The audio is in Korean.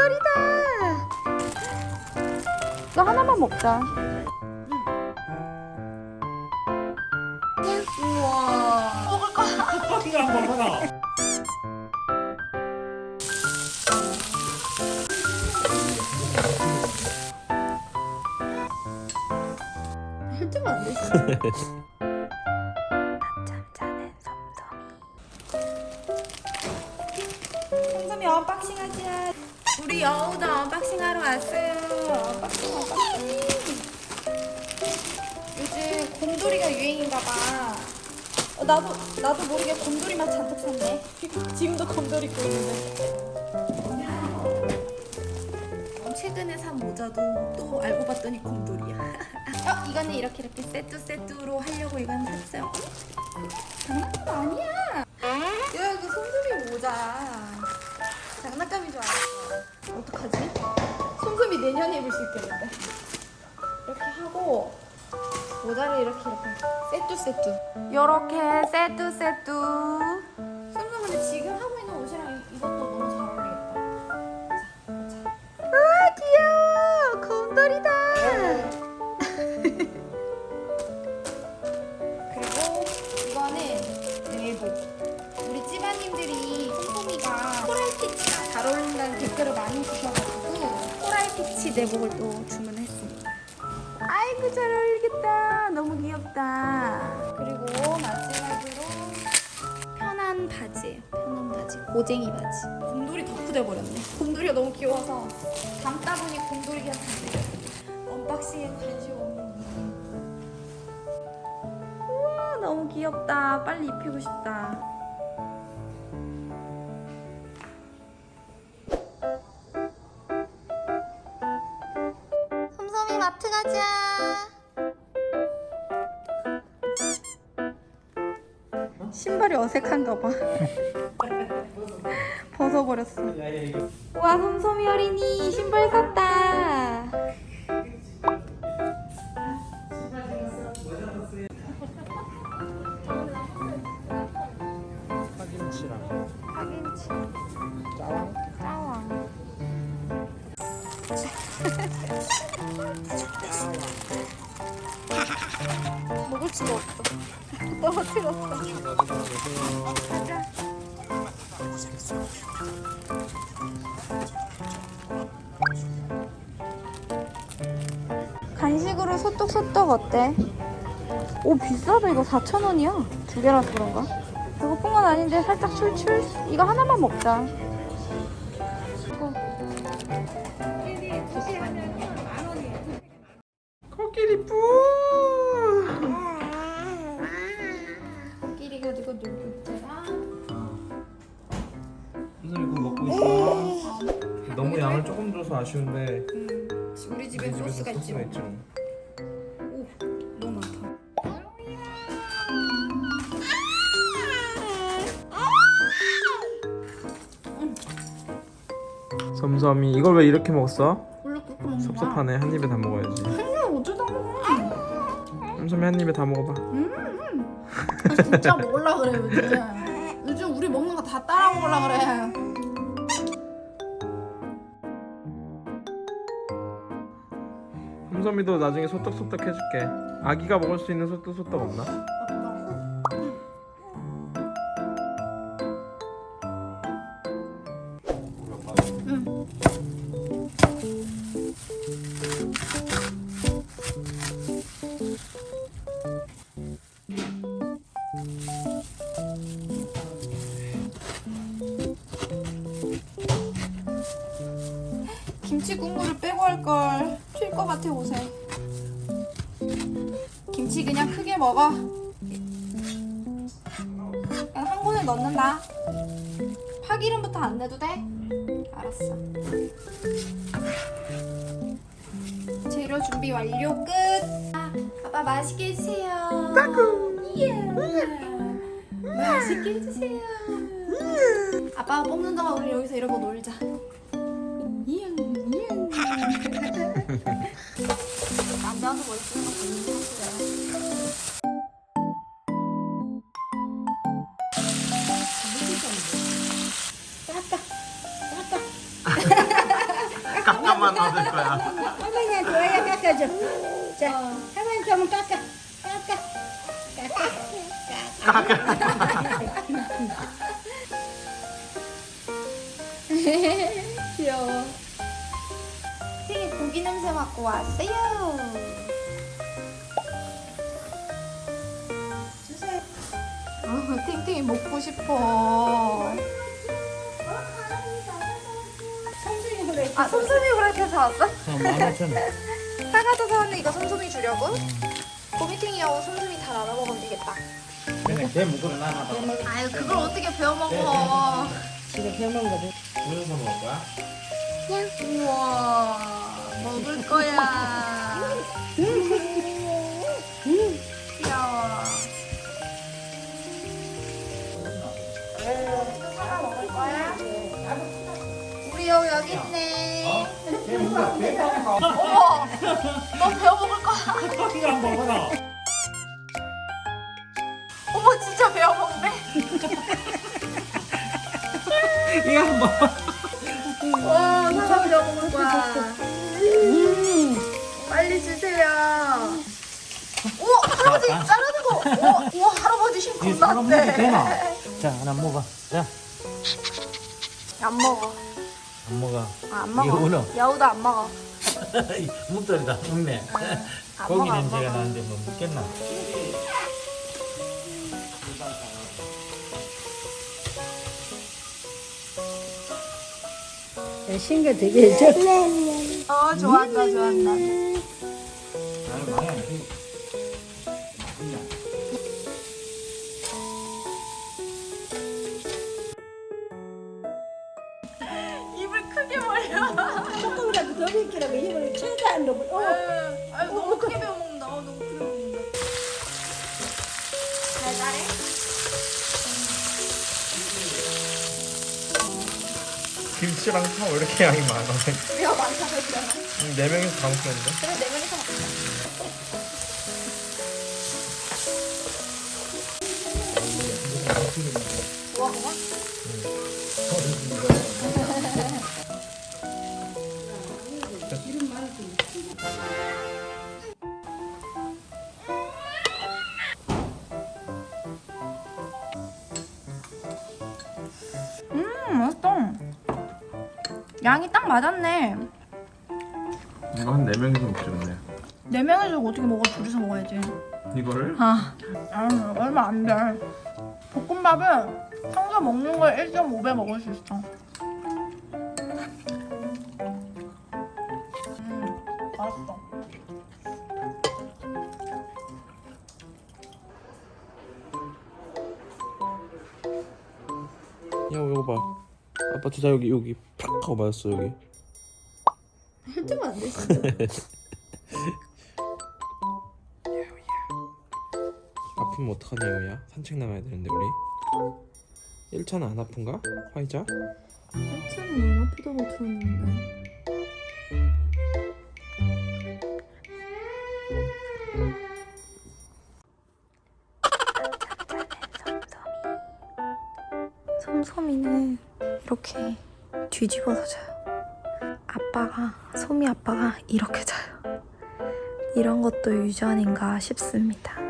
곰돌이다. 이거 하나만 먹자. 우와. 먹을 거. 한 하나. 좀안 되지. 유행인가 봐. 어, 나도 나도 모르게 곰돌이만 잔뜩 샀네. 지금도 곰돌이 입고 있는데. 최근에 산 모자도 또 알고 봤더니 곰돌이야. 어, 이거는 이렇게 이렇게 세트 세트로 하려고 이건 샀어요. 장난감 아니야. 야, 이거 솜솜이 모자. 장난감인 줄 알았어. 어떡하지? 솜솜이 내년에 입을 수 있겠는데. 이렇게 하고 모자를 이렇게 이렇게 세트 세트. 요렇게 세트 세트. 솜솜 근데 지금 하고 있는 옷이랑 이- 이것도 너무 잘 어울리겠다. 자, 자. 아 귀여워 곰돌이다 그리고 이거는 내복 우리 찌바님들이 솜솜이가 코랄 피치가 잘 어울린다는 댓글을 많이 주셔가지고 코랄 피치 내복을 또 주문했습니다 아이고 잘 어울리겠다. 너무 귀엽다. 그리고 마지막으로 편한 바지예요 편한 바지 고쟁이 바지. 곰돌이 덕후 돼 버렸네. 곰돌이가 너무 귀여워서 담다 보니 곰돌이 같은데 언박싱에 관심 없는 우와 너무 귀엽다. 빨리 입히고 싶다 마트 가자. 신발이 어색한가 봐. 벗어버렸어. 와 솜솜이 어린이 신발 샀다 먹을 수가 없어. 떨어뜨렸어 간식으로 소떡소떡 어때? 오 비싸다. 이거 4,000원이야. 두 개라서 그런가? 배고픈 건 아닌데 살짝 출출? 이거 하나만 먹자 아쉬운데 우리 집에 우리 소스가 있지 소스가 있죠. 오 너무 많다 섬섬이 이걸 왜 이렇게 먹었어? 원래 그렇게 먹는 거야 섭섭하네 한 입에 다 먹어야지. 근데 어쩌다 먹어 섬섬이 한 입에 다 먹어봐. 아, 진짜 먹으려 그래 요즘 요즘 우리 먹는 거 다 따라 먹으려 그래 섬섬이도 나중에 소떡소떡 해줄게. 아기가 먹을 수 있는 소떡소떡 없나? 김치 국물을 빼고 할 걸 튈것 같아 옷에. 김치 그냥 크게 먹어. 그냥 한 번에 넣는다. 파기름부터 안 내도 돼? 알았어. 재료 준비 완료 끝! 아, 아빠 맛있게 해주세요. 이야. 맛있게 해주세요. 아빠가 볶는 동안 우리 여기서 이러고 놀자 남자도 머리 쓰는 거 보는 거 같아 아빠 아빠 안 얻을 거야. 할머니한테 와야 깎아줘. 자, 할머니 좀 깎아. 깎아. 깎아. 귀여 고기 냄새 맡고 왔어요. 주세요. 어, 탱탱이 먹고 싶어. 아, 솜솜이 그렇게 사왔어? 만 오천 원. 사과도 사왔는데 이거 솜솜이 주려고? 고미탱이하고 솜솜이 다 나눠 먹으면 되겠다. 그냥 개 묶어서 나눠. 아유, 그걸 어떻게 배워 먹어? 지금 배먹은 거지. 우유서 먹을 거야? 우와, 먹을 거야. 귀여워. 사과 먹을 거야? 우리 여우 여기 있네. 개. 개. 어머, 너 배워 먹을 거야? 안 먹어라. 어머, 진짜 배워 먹네. 이거 한 번. 와, 사과 배워 먹을 거야. 빨리 주세요. 우와, 할아버지 자르는 거. 우와, 우와 할아버지 힘이 사람 먹어도. 되나? 자 하나 먹어 자 안 먹어. 안 먹어 아, 안 먹어. 여우는? 여우도 안 먹어. 묵돌이다 먹네 안 고기 먹어, 안 냄새가 먹어. 나는데 뭐 먹겠나 신거 되게 저. 어, 좋아한다, 좋아한다. 잘 자래? 김치랑 파왜 이렇게 양이 많아? 우리가 많다고 했잖아. 네 명이서 다 먹겠는데? 그래, 네 명이서 먹자. 양이 딱 맞았네. 이거 한네 명이서 먹지 근데. 네 명이서 어떻게 먹어? 둘이서 먹어야지. 이거를? 아, 아 얼마 안 돼. 볶음밥은 평소 먹는 걸 1.5배 먹을 수 있어. 음, 맛있어. 야 이거 봐. 아빠 주사 여기 여기 팍 하고 맞았어 여기. 해주면 안 돼, 진짜. 아프면 어떡하냐 이거야? 산책 나가야 되는데 우리. 1차는 안 아픈가? 화이자? 해주면 너무 아프다고 들었는데. 솜솜이는 이렇게 뒤집어서 자요. 아빠가 솜이 아빠가 이렇게 자요. 이런 것도 유전인가 싶습니다.